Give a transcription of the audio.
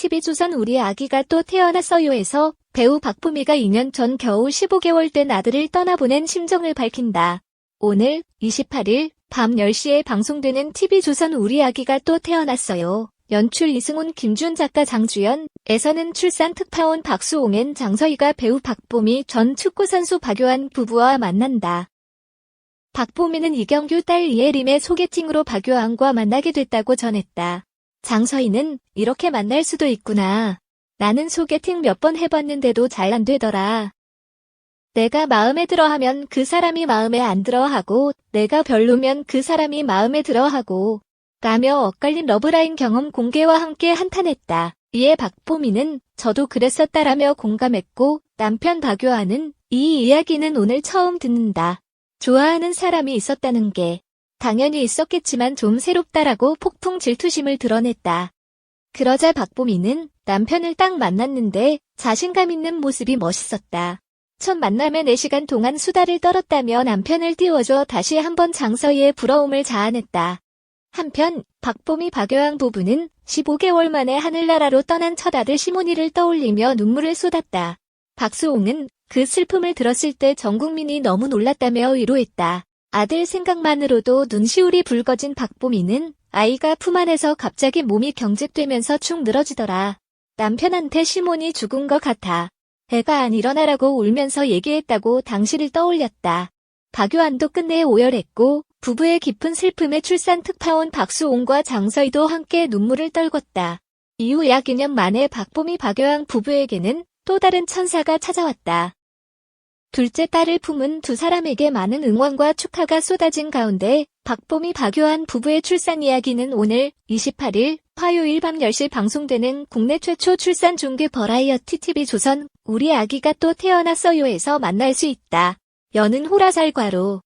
TV조선 우리 아기가 또 태어났어요에서 배우 박보미가 2년 전 겨우 15개월 된 아들을 떠나보낸 심정을 밝힌다. 오늘 28일 밤 10시에 방송되는 TV조선 우리 아기가 또 태어났어요. 연출 이승훈 김준 작가 장주연에서는 출산 특파원 박수홍엔 장서희가 배우 박보미 전 축구선수 박요한 부부와 만난다. 박보미는 이경규 딸 이혜림의 소개팅으로 박요한과 만나게 됐다고 전했다. 장서희는 이렇게 만날 수도 있구나. 나는 소개팅 몇 번 해봤는데도 잘 안 되더라. 내가 마음에 들어 하면 그 사람이 마음에 안 들어 하고, 내가 별로면 그 사람이 마음에 들어 하고, 라며 엇갈린 러브라인 경험 공개와 함께 한탄했다. 이에 박보미는 저도 그랬었다라며 공감했고, 남편 박요한은 이 이야기는 오늘 처음 듣는다. 좋아하는 사람이 있었다는 게 당연히 있었겠지만 좀 새롭다라고 폭풍 질투심을 드러냈다. 그러자 박보미는 남편을 딱 만났는데 자신감 있는 모습이 멋있었다. 첫 만남에 4시간 동안 수다를 떨었다며 남편을 띄워줘 다시 한번 장서희의 부러움을 자아냈다. 한편 박보미 박여왕 부부는 15개월 만에 하늘나라로 떠난 첫 아들 시모니를 떠올리며 눈물을 쏟았다. 박수홍은 그 슬픔을 들었을 때 전 국민이 너무 놀랐다며 위로했다. 아들 생각만으로도 눈시울이 붉어진 박보미는 아이가 품 안에서 갑자기 몸이 경직되면서 축 늘어지더라. 남편한테 시몬이 죽은 것 같아. 애가 안 일어나라고 울면서 얘기했다고 당시를 떠올렸다. 박요한도 끝내 오열했고 부부의 깊은 슬픔에 출산 특파원 박수홍과 장서희도 함께 눈물을 떨궜다. 이후 약 2년 만에 박보미 박요한 부부에게는 또 다른 천사가 찾아왔다. 둘째 딸을 품은 두 사람에게 많은 응원과 축하가 쏟아진 가운데 박보미 박요한 부부의 출산 이야기는 오늘 28일 화요일 밤 10시 방송되는 국내 최초 출산 중계 버라이어티 TV 조선 우리 아기가 또 태어났어요에서 만날 수 있다. 여는 호라살과로